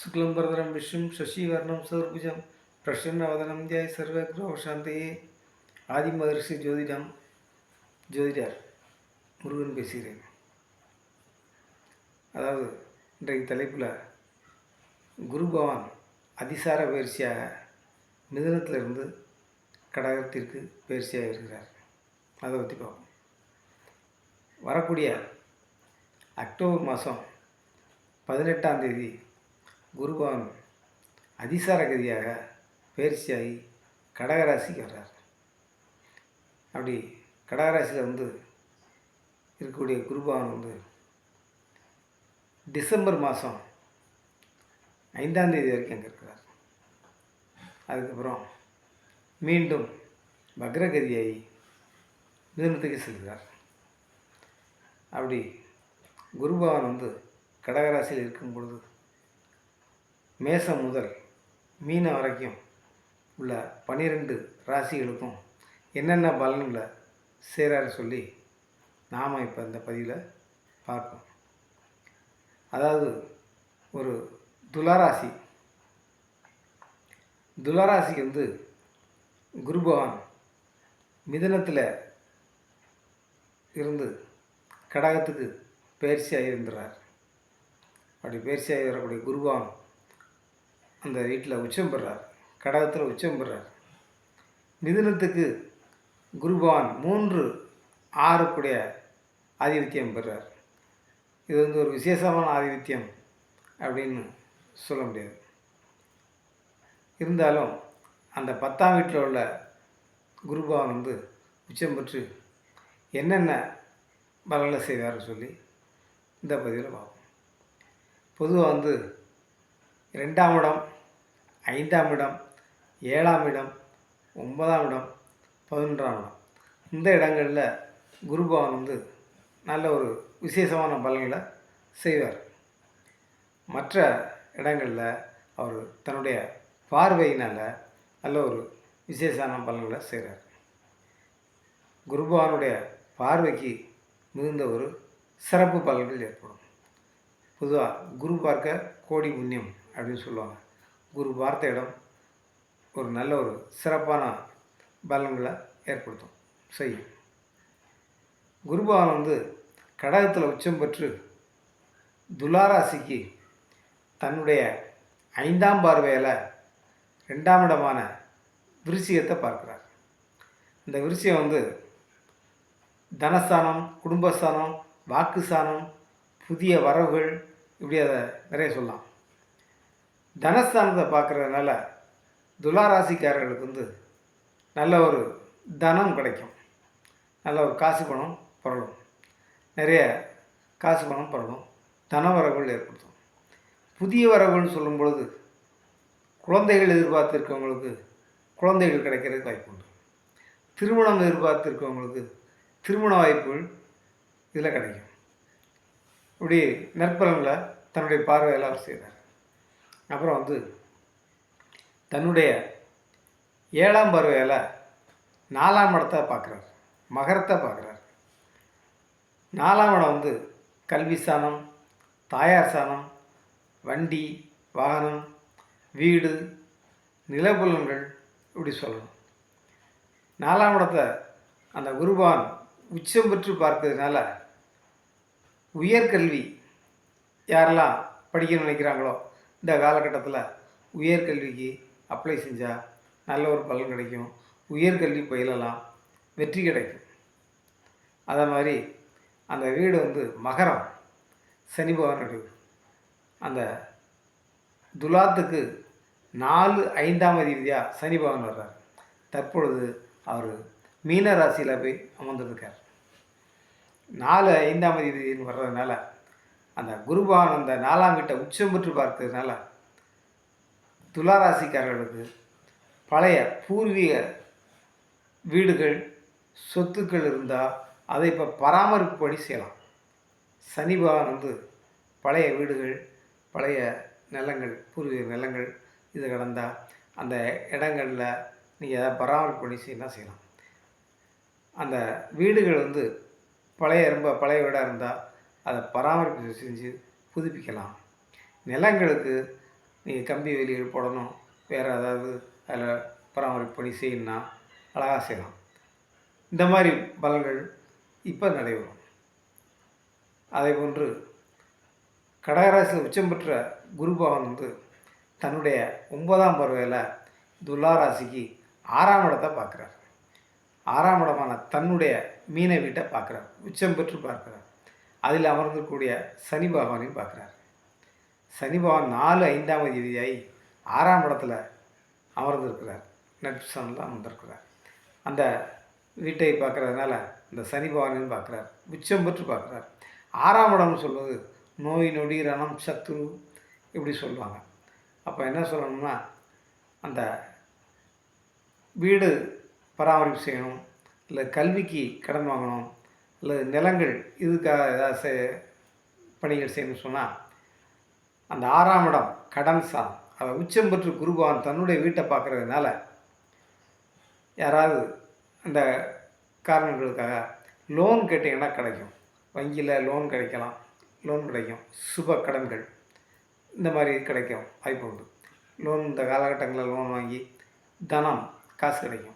சுக்லம்பரதரம் விஷ்ணு சசிவர்ணம் சதுர்புஜம் பிரசன்னவதனம் தியாய் சர்வகிரகசாந்தையே ஆதிமகரிஷி ஜோதிடம் ஜோதிடர் முருகன் பேசுகிறேன். அதாவது இன்றைக்கு தலைப்பில் குருபவான் அதிசார பயிற்சியாக மிதனத்திலிருந்து கடகத்திற்கு பயிற்சியாக இருக்கிறார். அதை பற்றி பார்ப்போம். வரக்கூடிய அக்டோபர் மாதம் பதினெட்டாம் தேதி குருபவன் அதிசார கதியாக பயிற்சியாகி கடகராசிக்கு வர்றார் அப்படி கடகராசியில் வந்து இருக்கக்கூடிய குருபவன் வந்து டிசம்பர் மாதம் ஐந்தாம் தேதி வரைக்கும் அங்கே இருக்கிறார். அதுக்கப்புறம் மீண்டும் வக்ரகதியாகி மீனத்துக்கு செல்கிறார். அப்படி குருபவன் வந்து கடகராசியில் இருக்கும் பொழுது மேசம் முதல் மீன வரைக்கும் உள்ள பன்னிரெண்டு ராசிகளுக்கும் என்னென்ன பலன்களை சேராரு சொல்லி நாம் இப்போ இந்த பதிவில் பார்ப்போம். அதாவது ஒரு துளாராசி. துளாராசிக்கு வந்து குரு பகவான் மிதனத்தில் இருந்து கடகத்துக்கு பயிற்சியாகி இருந்துறார் அப்படி பயிற்சியாகி வரக்கூடிய குருபகவான் அந்த வீட்டில் உச்சம் பெறார் கடகத்தில் உச்சம் பெறார். மிதுனத்துக்கு குருபவான் மூன்று ஆறுக்குடைய ஆதிபத்தியம் பெறார். இது வந்து ஒரு விசேஷமான ஆதிபத்தியம் அப்படின்னு சொல்ல முடியாது. இருந்தாலும் அந்த பத்தாம் வீட்டில் உள்ள குருபவான் வந்து உச்சம் பெற்று என்னென்ன பலனை செய்வார்னு சொல்லி இந்த பதிவில் பார்ப்போம். பொதுவாக வந்து ரெண்டாம் இடம் ஐந்தாம் இடம் ஏழாம் இடம் ஒன்பதாம் இடம் பதினொன்றாம் இடம். இந்த இடங்களில் குருபவன் வந்து நல்ல ஒரு விசேஷமான பலன்களை செய்வார். மற்ற இடங்களில் அவர் தன்னுடைய பார்வையினால் நல்ல ஒரு விசேஷமான பலன்களை செய்கிறார் குருபவானுடைய பார்வைக்கு மிகுந்த ஒரு சிறப்பு பலன்கள் ஏற்படும். பொதுவாக குரு பார்க்க கோடி புண்ணியம் அப்படின்னு சொல்லுவாங்க. குரு பார்த்த இடம் ஒரு நல்ல ஒரு சிறப்பான பலன்களை ஏற்படுத்தும். செய்யும் குருபவன் வந்து கடகத்தில் உச்சம் பெற்று துலாராசிக்கு தன்னுடைய ஐந்தாம் பார்வையில் ரெண்டாம் இடமான விருச்சிகத்தை பார்க்குறார். இந்த விருச்சிகம் வந்து தனஸ்தானம் குடும்பஸ்தானம் வாக்குஸ்தானம் புதிய வரவுகள் இப்படி அதை நிறைய சொல்லலாம். தனஸ்தானத்தை பார்க்குறதுனால துளாராசிக்காரர்களுக்கு வந்து நல்ல ஒரு தனம் கிடைக்கும். நல்ல ஒரு காசு பணம் புரளும். நிறைய காசு பணம் புரளும். தன வரவுகள் ஏற்படுத்தும். புதிய வரவுகள்னு சொல்லும் பொழுது குழந்தைகள் எதிர்பார்த்துருக்கவங்களுக்கு குழந்தைகள் கிடைக்கிறதுக்கு வாய்ப்பு உண்டு. திருமணம் எதிர்பார்த்துருக்கவங்களுக்கு திருமண வாய்ப்புகள் இதில் கிடைக்கும். இப்படி நற்பலங்களை தன்னுடைய பார்வையில் அவர் செய்தார். அப்புறம் வந்து தன்னுடைய ஏழாம் பருவையில் நாலாம் இடத்தை பார்க்குறார். மகரத்தை பார்க்குறார். நாலாம் இடம் வந்து கல்வி சாணம் தாயார் சாணம் வண்டி வாகனம் வீடு நிலபுலன்கள் இப்படி சொல்லணும். நாலாம் இடத்தை அந்த குருபான் உச்சம் பெற்று பார்க்கறதுனால உயர்கல்வி யாரெல்லாம் படிக்க நினைக்கிறாங்களோ இந்த காலகட்டத்தில் உயர்கல்விக்கு அப்ளை செஞ்சால் நல்ல ஒரு பலன் கிடைக்கும். உயர்கல்வி பயிலலாம் வெற்றி கிடைக்கும். அதே மாதிரி அந்த வீடு வந்து மகரம். சனி பகவான் அந்த துலாத்துக்கு நாலு ஐந்தாம் அதிபதியாக சனி பகவான் வர்றார். தற்பொழுது அவர் மீன ராசியில் போய் அமர்ந்திருக்கார். நாலு ஐந்தாம் அதிபதினு வர்றதுனால அந்த குருபகவான் அந்த நாலாம் வீட்டை உச்சம் பெற்று பார்க்கறதுனால துளாராசிக்காரர்களுக்கு பழைய பூர்வீக வீடுகள் சொத்துக்கள் இருந்தால் அதை இப்போ பராமரிப்புப்படி செய்யலாம். சனி பகவான் வந்து பழைய வீடுகள் பழைய நிலங்கள் பூர்வீக நிலங்கள் இது கடந்தால் அந்த இடங்களில் நீங்கள் எதாவது பராமரிப்பு பண்ணி செய்யலாம். செய்யலாம் அந்த வீடுகள் வந்து பழைய ரொம்ப பழைய வீடாக இருந்தால் அதை பராமரிப்பு செஞ்சு புதுப்பிக்கலாம். நிலங்களுக்கு நீங்கள் கம்பி வேலிகள் போடணும். வேறு ஏதாவது அதில் பராமரிப்பு பண்ணி செய்யணும்னா அழகாக செய்யலாம். இந்த மாதிரி பலன்கள் இப்போ நடைபெறும். அதே போன்று கடகராசியில் உச்சம் பெற்ற குரு பகவான் வந்து தன்னுடைய ஒன்பதாம் பருவையில் துலா ராசிக்கு ஆறாம் இடத்தை பார்க்குறார். ஆறாம் இடமான தன்னுடைய மீன வீட்டை பார்க்குறார். உச்சம் பெற்று பார்க்குறார். அதில் அமர்ந்திருக்கக்கூடிய சனி பகவானையும் பார்க்குறாரு. சனி பகவான் நாலு ஐந்தாம் தேதியாகி ஆறாம் இடத்துல அமர்ந்திருக்கிறார். நட்சத்திரம்லாம் அமர்ந்திருக்கிறார். அந்த வீட்டை பார்க்குறதுனால இந்த சனி பகவானையும் பார்க்குறார். உச்சம் பெற்று பார்க்குறார். ஆறாம் இடம்னு சொல்வது நோய் நொடி ரணம் சத்துரு இப்படி சொல்லுவாங்க. அப்போ என்ன சொல்லணும்னா அந்த வீடு பராமரிப்பு செய்யணும் இல்லை கல்விக்கு கடன் வாங்கணும் இல்லை நிலங்கள் இதுக்காக ஏதாவது செ- பணிகள் செய்யணும்னு சொன்னால் அந்த ஆறாம் இடம் கடன் சாம் அதை உச்சம் பெற்று குருபவான் தன்னுடைய வீட்டை பார்க்குறதுனால யாராவது அந்த காரணங்களுக்காக லோன் கேட்டிங்கன்னா கிடைக்கும். வங்கியில் லோன் கிடைக்கலாம். லோன் கிடைக்கும். சுப கடன்கள். இந்த மாதிரி கிடைக்கும். வாய்ப்பு உண்டு. லோன் இந்த காலகட்டங்களில் லோன் வாங்கி தனம் காசு கிடைக்கும்.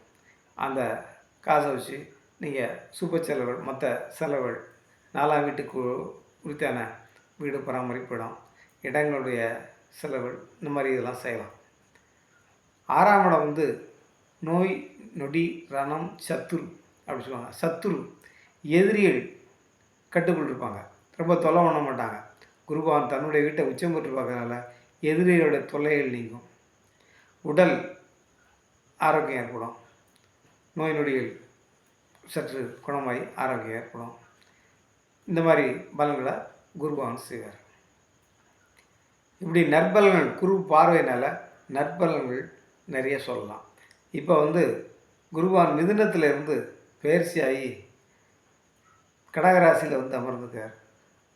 அந்த காசை வச்சு நீங்கள் சுப செலவுகள் மற்ற செலவுகள் நாலாம் வீட்டுக்கு குறித்தான வீடு பராமரிப்பு இடம் இடங்களுடைய செலவுகள் இந்த மாதிரி இதெல்லாம் செய்யலாம். ஆறாம் இடம் வந்து நோய் நொடி ரணம் சத்துரு அப்படி சொல்லுவாங்க. சத்துரு எதிரிகள் கட்டுக்குள் இருப்பாங்க. ரொம்ப தொலை பண்ண மாட்டாங்க. குருபவன் தன்னுடைய வீட்டை உச்சம் பெற்று பார்க்கறனால எதிரிகளோட தொல்லைகள் நீங்கும். உடல் ஆரோக்கியம் ஏற்படும். நோய் நொடிகள் சற்று குணமாகி ஆரோக்கியம் ஏற்படும். இந்த மாதிரி பலன்களை குருபவன் செய்வார். இப்படி நற்பலன்கள் குரு பார்வையினால் நற்பலன்கள் நிறைய சொல்லலாம். இப்போ வந்து குருவான் மிதுனத்திலிருந்து பயிற்சியாகி கடகராசியில் வந்து அமர்ந்திருக்கார்.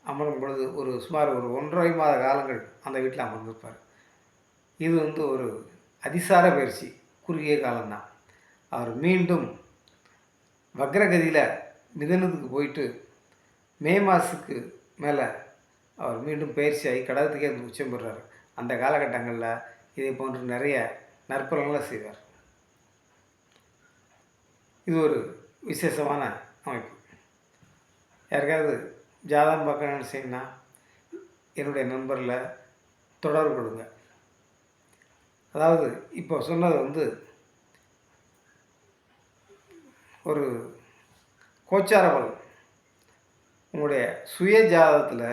அமரும் பொழுது ஒரு சுமார் ஒரு ஒன்றரை மாத காலங்கள் அந்த வீட்டில் அமர்ந்திருப்பார். இது வந்து ஒரு அதிசார பயிற்சி. குறுகிய காலம்தான். அவர் மீண்டும் வக்ரகதியில் மிதனத்துக்கு போயிட்டு மே மாதத்துக்கு மேலே அவர் மீண்டும் பயிற்சியாகி கடகத்துக்கே வந்து உச்சம் பெறுறார். அந்த காலகட்டங்களில் இதை போன்று நிறைய நற்பலன்களை செய்வார். இது ஒரு விசேஷமான அமைப்பு. யாருக்காவது ஜாதகம் பார்க்கணும்னு செய்யணும்னா என்னுடைய நண்பரில் தொடர்பு கொடுங்க அதாவது இப்போ சொன்னது வந்து ஒரு கோச்சார பலன். உங்களுடைய சுய ஜாதகத்தில்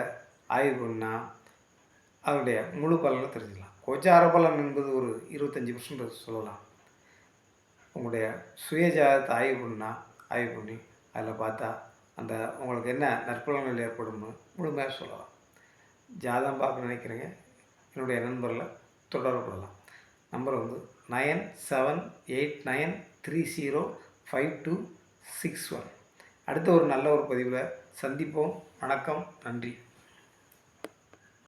ஆய்வு பண்ணால் அதனுடைய முழு பலனை தெரிஞ்சுக்கலாம். கோச்சார பலன் என்பது ஒரு இருபத்தஞ்சி பர்சன்ட் சொல்லலாம். உங்களுடைய சுய ஜாதகத்தை ஆய்வு பண்ணால் ஆய்வு பண்ணி அதில் பார்த்தா அந்த உங்களுக்கு என்ன நற்பலன்கள் ஏற்படும்னு முழுமையாக சொல்லலாம். ஜாதகம் பார்க்க நினைக்கிறீங்க. என்னுடைய நண்பரில் தொடரப்படலாம். நம்பர் வந்து nine seven eight nine three zero five two six one அடுத்த ஒரு நல்ல ஒரு பதிவில் சந்திப்போம். வணக்கம். நன்றி.